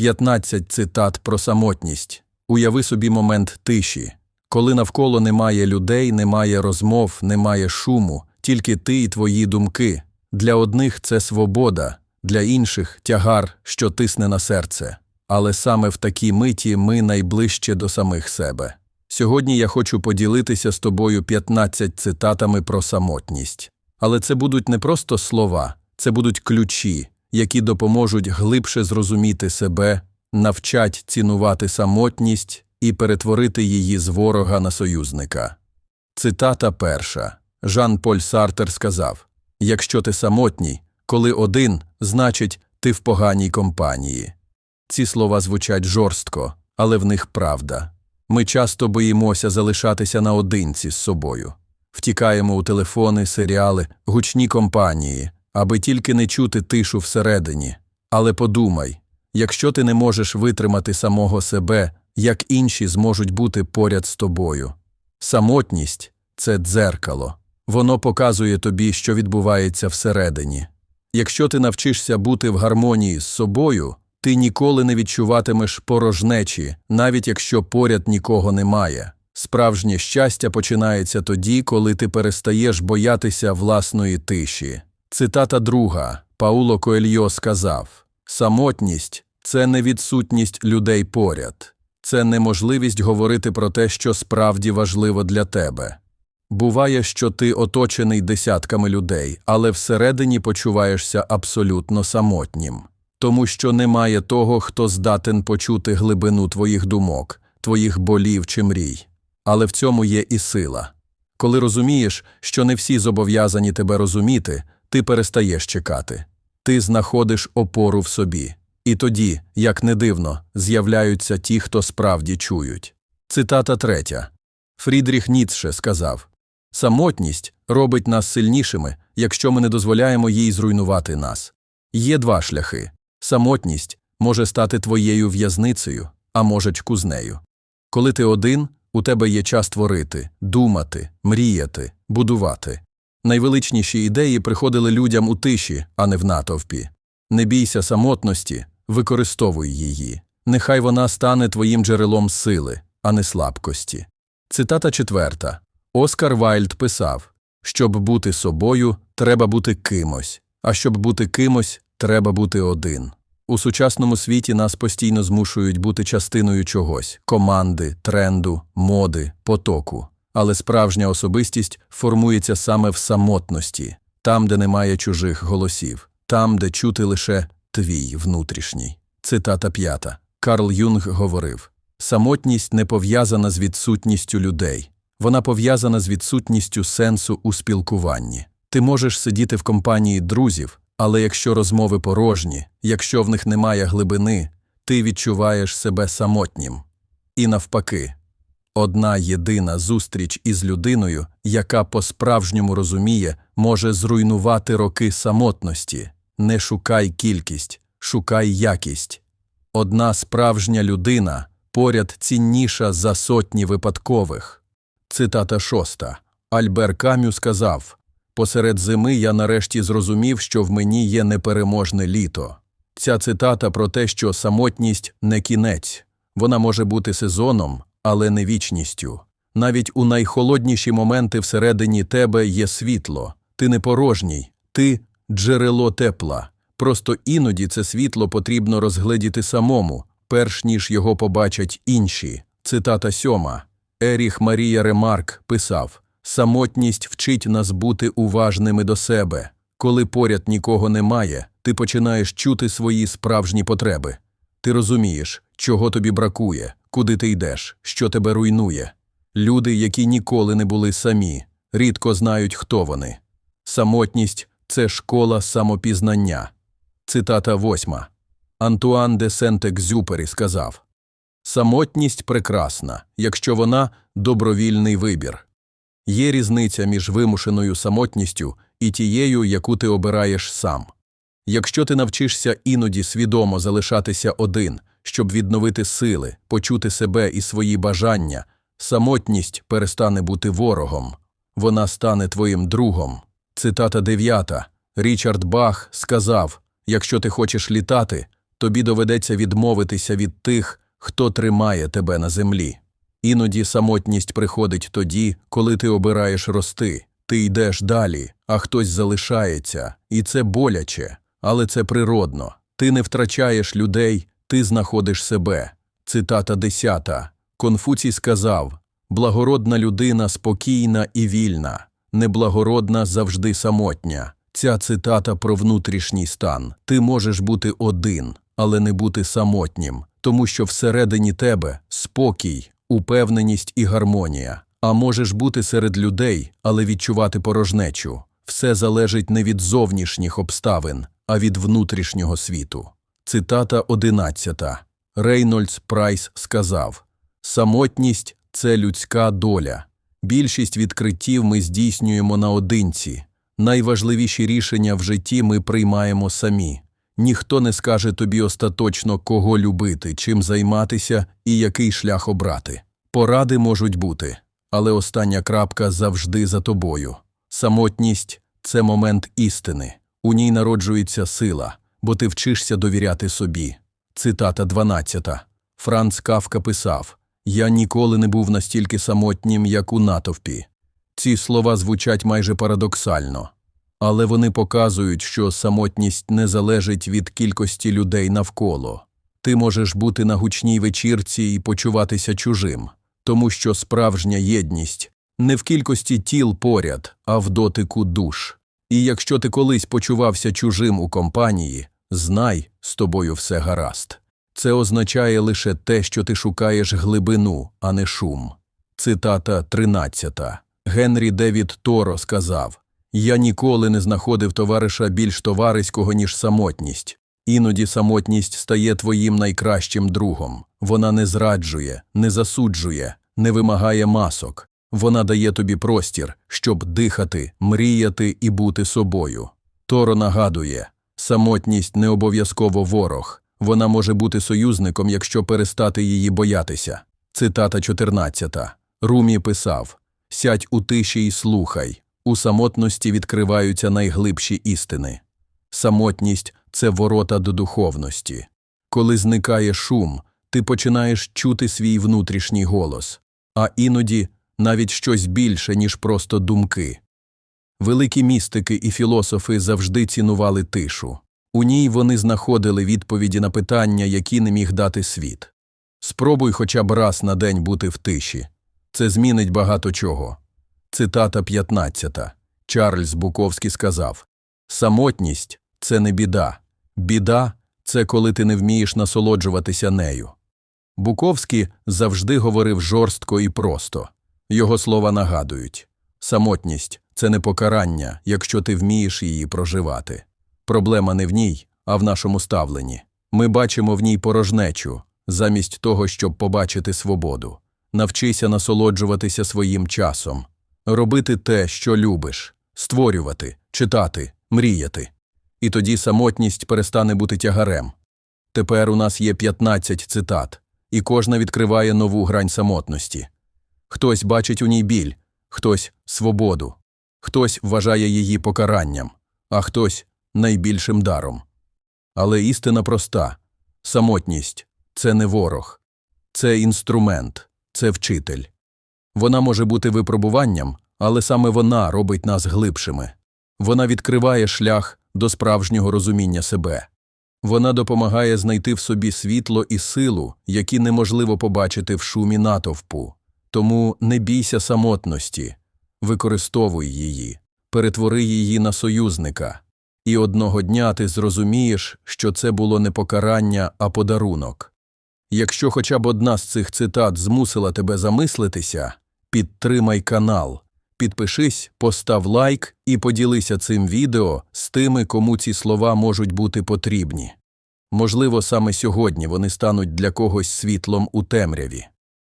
15 цитат про самотність. Уяви собі момент тиші, коли навколо немає людей, немає розмов, немає шуму, тільки ти і твої думки. Для одних це свобода, для інших тягар, що тисне на серце. Але саме в такій миті ми найближче до самих себе. Сьогодні я хочу поділитися з тобою 15 цитатами про самотність. Але це будуть не просто слова, це будуть ключі, які допоможуть глибше зрозуміти себе, навчать цінувати самотність і перетворити її з ворога на союзника. Цитата перша. Жан-Поль Сартер сказав: Якщо ти самотній, коли один, значить, ти в поганій компанії. Ці слова звучать жорстко, але в них правда. Ми часто боїмося залишатися наодинці з собою. Втікаємо у телефони, серіали, гучні компанії, аби тільки не чути тишу всередині. Але подумай, якщо ти не можеш витримати самого себе, як інші зможуть бути поряд з тобою. Самотність це дзеркало. Воно показує тобі, що відбувається всередині. Якщо ти навчишся бути в гармонії з собою, ти ніколи не відчуватимеш порожнечі, навіть якщо поряд нікого немає. Справжнє щастя починається тоді, коли ти перестаєш боятися власної тиші. Цитата друга Пауло Коельо сказав: Самотність це не відсутність людей поряд, це неможливість говорити про те, що справді важливо для тебе. Буває, що ти оточений десятками людей, але всередині почуваєшся абсолютно самотнім, тому що немає того, хто здатен почути глибину твоїх думок, твоїх болів чи мрій. Але в цьому є і сила. Коли розумієш, що не всі зобов'язані тебе розуміти, ти перестаєш чекати. Ти знаходиш опору в собі. І тоді, як не дивно, з'являються ті, хто справді чують. Цитата третя. Фрідріх Ніцше сказав Самотність робить нас сильнішими, якщо ми не дозволяємо їй зруйнувати нас. Є два шляхи самотність може стати твоєю в'язницею, а може кузнею. Коли ти один, у тебе є час творити, думати, мріяти, будувати. Найвеличніші ідеї приходили людям у тиші, а не в натовпі. Не бійся самотності, використовуй її. Нехай вона стане твоїм джерелом сили, а не слабкості. Цитата четверта. Оскар Вайльд писав: Щоб бути собою, треба бути кимось, а щоб бути кимось, треба бути один. У сучасному світі нас постійно змушують бути частиною чогось команди, тренду, моди, потоку. Але справжня особистість формується саме в самотності, там, де немає чужих голосів, там, де чути лише твій внутрішній. Цитата п'ята. Карл Юнг говорив: самотність не пов'язана з відсутністю людей, вона пов'язана з відсутністю сенсу у спілкуванні. Ти можеш сидіти в компанії друзів, але якщо розмови порожні, якщо в них немає глибини, ти відчуваєш себе самотнім. І навпаки, одна єдина зустріч із людиною, яка по-справжньому розуміє, може зруйнувати роки самотності. Не шукай кількість, шукай якість. Одна справжня людина поряд цінніша за сотні випадкових. Цитата шоста. Альбер Камю сказав Посеред зими я нарешті зрозумів, що в мені є непереможне літо. Ця цитата про те, що самотність не кінець, вона може бути сезоном, але не вічністю. Навіть у найхолодніші моменти всередині тебе є світло, ти не порожній, ти джерело тепла. Просто іноді це світло потрібно розгледіти самому, перш ніж його побачать інші. Цитата сьома. Еріх Марія Ремарк писав Самотність вчить нас бути уважними до себе. Коли поряд нікого немає, ти починаєш чути свої справжні потреби. Ти розумієш, чого тобі бракує, куди ти йдеш, що тебе руйнує. Люди, які ніколи не були самі, рідко знають, хто вони. Самотність це школа самопізнання. Цитата восьма. Антуан де Сент-Екзюпері сказав Самотність прекрасна, якщо вона добровільний вибір. Є різниця між вимушеною самотністю і тією, яку ти обираєш сам. Якщо ти навчишся іноді свідомо залишатися один, щоб відновити сили, почути себе і свої бажання, самотність перестане бути ворогом, вона стане твоїм другом. Цитата дев'ята. Річард Бах сказав Якщо ти хочеш літати, тобі доведеться відмовитися від тих, хто тримає тебе на землі. Іноді самотність приходить тоді, коли ти обираєш рости, ти йдеш далі, а хтось залишається, і це боляче, але це природно. Ти не втрачаєш людей, ти знаходиш себе. Цитата 10. Конфуцій сказав Благородна людина спокійна і вільна, неблагородна завжди самотня. Ця цитата про внутрішній стан. Ти можеш бути один, але не бути самотнім, тому що всередині тебе спокій, упевненість і гармонія. А можеш бути серед людей, але відчувати порожнечу. Все залежить не від зовнішніх обставин, а від внутрішнього світу. Цитата 11. Рейнольдс Прайс сказав Самотність це людська доля. Більшість відкриттів ми здійснюємо наодинці. Найважливіші рішення в житті ми приймаємо самі. Ніхто не скаже тобі остаточно, кого любити, чим займатися і який шлях обрати. Поради можуть бути, але остання крапка завжди за тобою. Самотність це момент істини. У ній народжується сила, бо ти вчишся довіряти собі. Цитата 12. Франц Кавка писав Я ніколи не був настільки самотнім, як у натовпі. Ці слова звучать майже парадоксально, але вони показують, що самотність не залежить від кількості людей навколо. Ти можеш бути на гучній вечірці і почуватися чужим, тому що справжня єдність не в кількості тіл поряд, а в дотику душ. І якщо ти колись почувався чужим у компанії, знай, з тобою все гаразд. Це означає лише те, що ти шукаєш глибину, а не шум. Цитата 13. Генрі Девід Торо сказав Я ніколи не знаходив товариша більш товариського, ніж самотність. Іноді самотність стає твоїм найкращим другом. Вона не зраджує, не засуджує, не вимагає масок. Вона дає тобі простір, щоб дихати, мріяти і бути собою. Торо нагадує самотність не обов'язково ворог. Вона може бути союзником, якщо перестати її боятися. Цитата 14. Румі писав Сядь у тиші і слухай. У самотності відкриваються найглибші істини. Самотність це ворота до духовності. Коли зникає шум, ти починаєш чути свій внутрішній голос, а іноді навіть щось більше, ніж просто думки. Великі містики і філософи завжди цінували тишу. У ній вони знаходили відповіді на питання, які не міг дати світ. Спробуй хоча б раз на день бути в тиші. Це змінить багато чого. Цитата 15. Чарльз Буковський сказав Самотність це не біда. Біда це коли ти не вмієш насолоджуватися нею. Буковський завжди говорив жорстко і просто. Його слова нагадують самотність це не покарання, якщо ти вмієш її проживати. Проблема не в ній, а в нашому ставленні. Ми бачимо в ній порожнечу, замість того, щоб побачити свободу. Навчися насолоджуватися своїм часом, робити те, що любиш, створювати, читати, мріяти. І тоді самотність перестане бути тягарем. Тепер у нас є 15 цитат, і кожна відкриває нову грань самотності. Хтось бачить у ній біль, хтось свободу, хтось вважає її покаранням, а хтось найбільшим даром. Але істина проста самотність це не ворог, це інструмент, це вчитель. Вона може бути випробуванням, але саме вона робить нас глибшими. Вона відкриває шлях до справжнього розуміння себе. Вона допомагає знайти в собі світло і силу, які неможливо побачити в шумі натовпу. Тому не бійся самотності, використовуй її, перетвори її на союзника. І одного дня ти зрозумієш, що це було не покарання, а подарунок. Якщо хоча б одна з цих цитат змусила тебе замислитися, підтримай канал, підпишись, постав лайк і поділися цим відео з тими, кому ці слова можуть бути потрібні. Можливо, саме сьогодні вони стануть для когось світлом у темряві.